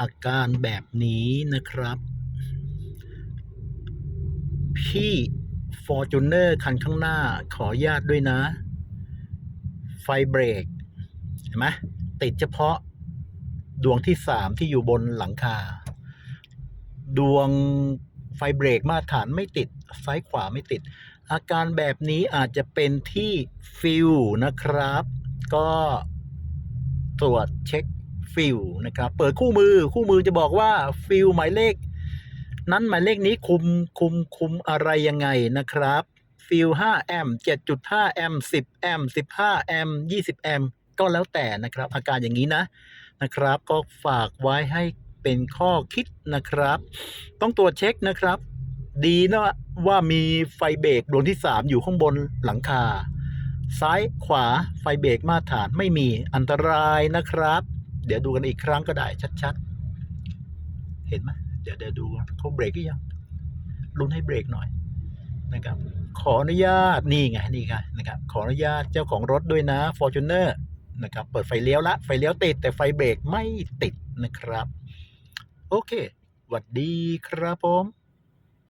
อาการแบบนี้นะครับ พี่ Fortuner คันข้างหน้าขออนุญาตด้วยนะ ไฟเบรก เห็นไหมติดเฉพาะดวงที่สามที่อยู่บนหลังคา ดวงไฟเบรกมาตรฐานไม่ติด ซ้ายขวาไม่ติด อาการแบบนี้อาจจะเป็นที่ฟิลนะครับ ก็ตรวจเช็ค ฟิลนะครับ เปิดคู่มือคู่มือจะบอกว่าฟิลหมายเลข นั้นหมายเลขนี้คุมคุมคุมอะไรยังไงนะครับฟิล5แอมป์7.5แอมป์10แอมป์15แอมป์20แอมป์ก็แล้วแต่นะครับ อาการอย่างนี้นะนะครับ ก็ฝากไว้ให้เป็นข้อคิดนะครับ ต้องตรวจเช็คนะครับ ดีนะว่ามีไฟเบรกดวงที่ 3 อยู่ข้างบนหลังคา ซ้ายขวาไฟเบรกมาตรฐานไม่มีอันตรายนะครับ เดี๋ยวดูกันอีกครั้งก็ได้ชัดๆ เห็นไหมเดี๋ยวเดี๋ยวดูเขาเบรกหรือยังลุ้นให้เบรกหน่อยนะครับ ขออนุญาตนี่ไงนี่ไงนะครับ ขออนุญาตเจ้าของรถด้วยนะ Fortuner นะครับ เปิดไฟเลี้ยวละไฟเลี้ยวติด แต่ไฟเบรกไม่ติดนะครับ โอเคหวัดดีครับผม